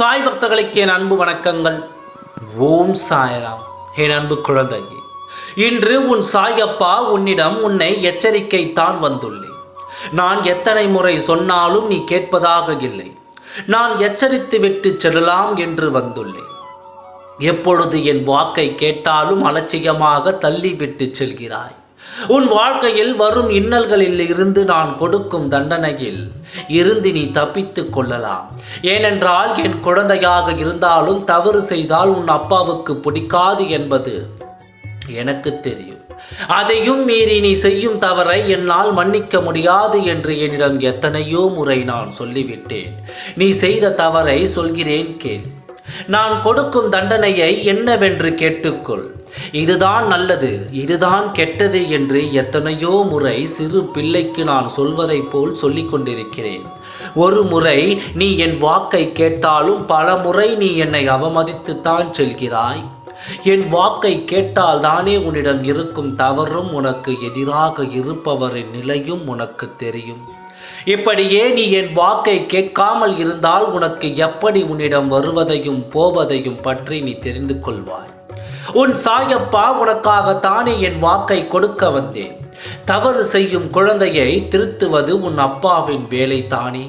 சாய் பக்தர்களுக்கு என் அன்பு வணக்கங்கள். ஓம் சாயராம். என் அன்பு குழந்தையே இன்று உன் சாயப்பா உன்னிடம் உன்னை எச்சரிக்கை தான் வந்துள்ளேன். நான் எத்தனை முறை சொன்னாலும் நீ கேட்பதாக இல்லை. நான் எச்சரித்து விட்டு செல்லலாம் என்று வந்துள்ளேன். எப்பொழுது என் வாக்கை கேட்டாலும் அலட்சியமாக தள்ளிவிட்டு செல்கிறாய். உன் வாழ்க்கையில் வரும் இன்னல்களில் இருந்து நான் கொடுக்கும் தண்டனையில் இருந்து நீ தப்பித்துக் கொள்ளலாம். ஏனென்றால் என் குழந்தையாக இருந்தாலும் தவறு செய்தால் உன் அப்பாவுக்கு பிடிக்காது என்பது எனக்கு தெரியும். அதையும் மீறி நீ செய்யும் தவறை என்னால் மன்னிக்க முடியாது என்று என்னிடம் எத்தனையோ முறை நான் சொல்லிவிட்டேன். நீ செய்த தவறை சொல்கிறேன் கேள். நான் கொடுக்கும் தண்டனையை என்னவென்று கேட்டுக்கொள். இதுதான் நல்லது இதுதான் கெட்டது என்று எத்தனையோ முறை சிறு பிள்ளைக்கு நான் சொல்வதைப் போல் சொல்லிக் கொண்டிருக்கிறேன். ஒரு முறை நீ என் வாக்கை கேட்டாலும் பல முறை நீ என்னை அவமதித்துத்தான் செல்கிறாய். என் வாக்கை கேட்டால் தானே உன்னிடம் இருக்கும் தவறும் உனக்கு எதிராக இருப்பவரின் நிலையும் உனக்கு தெரியும். இப்படியே நீ என் வாக்கை கேட்காமல் இருந்தால் உனக்கு எப்படி உன்னிடம் வருவதையும் போவதையும் பற்றி நீ தெரிந்து கொள்வாய். உன் சாயப்பா உனக்காகத்தானே என் வாக்கை கொடுக்க வந்தேன். தவறு செய்யும் குழந்தையை திருத்துவது உன் அப்பாவின் வேலை தானே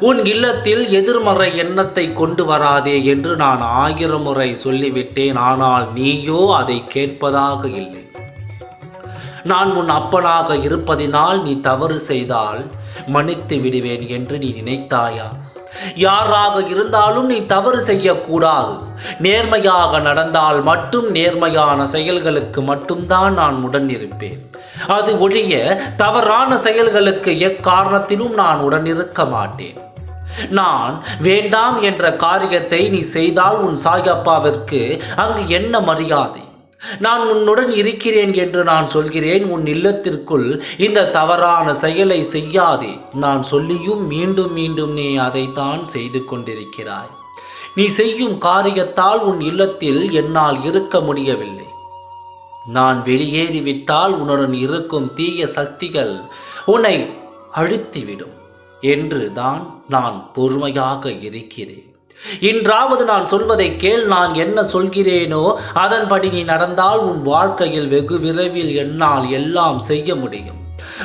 உன் இல்லத்தில் எதிர்மறை எண்ணத்தை கொண்டு வராதே என்று நான் ஆயிரம் முறை சொல்லிவிட்டேன் ஆனால் நீயோ அதை கேட்பதாக இல்லை. நான் உன் அப்பனாக இருப்பதினால் நீ தவறு செய்தால் மன்னித்து விடுவேன் என்று நீ நினைத்தாயா? யாராக இருந்தாலும் நீ தவறு செய்யக்கூடாது. நேர்மையாக நடந்தால் மட்டும் நேர்மையான செயல்களுக்கு மட்டும்தான் நான் உடன் இருப்பேன் அது ஒழிய தவறான செயல்களுக்கு எக்காரணத்திலும் நான் உடன் இருக்க மாட்டேன். நான் வேண்டாம் என்ற காரியத்தை நீ செய்தால் உன் சாயப்பாவிற்கு அங்கு என்ன மரியாதை? நான் உன்னுடன் இருக்கிறேன் என்று நான் சொல்கிறேன். உன் இல்லத்திற்குள் இந்த தவறான செயலை செய்யாதே. நான் சொல்லியும் மீண்டும் மீண்டும் நீ அதைத்தான் செய்து கொண்டிருக்கிறாய். நீ செய்யும் காரியத்தால் உன் இல்லத்தில் என்னால் இருக்க முடியவில்லை. நான் வெளியேறிவிட்டால் உன்னுடன் இருக்கும் தீய சக்திகள் உன்னை அழுத்திவிடும். என்று தான் நான் பொறுமையாக இருக்கிறேன். இன்றாவது நான் சொல்வதை கேள் நான் என்ன சொல்கிறேனோ அதன்படி நீ நடந்தால் உன் வாழ்க்கையில் வெகு விரைவில் என்னால் எல்லாம் செய்ய முடியும்.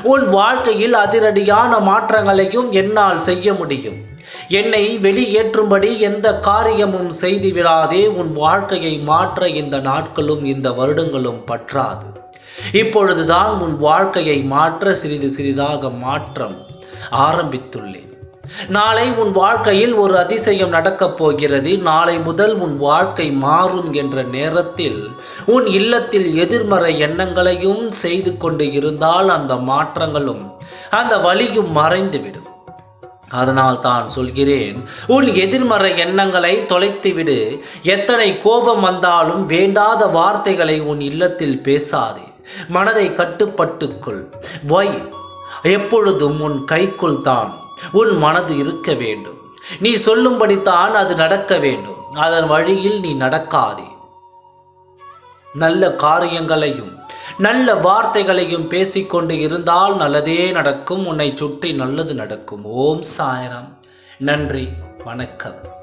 உன் வாழ்க்கையில் அதிரடியான மாற்றங்களையும் என்னால் செய்ய முடியும். என்னை வெளியேற்றும்படி எந்த காரியமும் செய்து விடாதே உன் வாழ்க்கையை மாற்ற இந்த நாட்களும் இந்த வருடங்களும் பற்றாது. இப்பொழுதுதான் உன் வாழ்க்கையை மாற்ற சிறிது சிறிதாக மாற்றம் ஆரம்பித்துள்ளேன். நாளை உன் வாழ்க்கையில் ஒரு அதிசயம் நடக்கப் போகிறது. நாளை முதல் உன் வாழ்க்கை மாறும் என்ற நேரத்தில் உன் இல்லத்தில் எதிர்மறை எண்ணங்களையும் செய்து கொண்டு இருந்தால் அந்த மாற்றங்களும் அந்த வழியும் மறைந்துவிடும். அதனால் தான் சொல்கிறேன் உன் எதிர்மறை எண்ணங்களை தொலைத்துவிடு. எத்தனை கோபம் வந்தாலும் வேண்டாத வார்த்தைகளை உன் இல்லத்தில் பேசாதே. மனதை கட்டுப்பட்டுக்கொள் ஒய் எப்பொழுதும் உன் கைக்குள் தான். உன் மனது இருக்க வேண்டும். நீ சொல்லும்படித்தான் அது நடக்க வேண்டும். அதன் வழியில் நீ நடக்காதே. நல்ல காரியங்களையும் நல்ல வார்த்தைகளையும் பேசிக்கொண்டு இருந்தால் நல்லதே நடக்கும். உன்னை சுற்றி நல்லது நடக்கும். ஓம் சாயரம். நன்றி. வணக்கம்.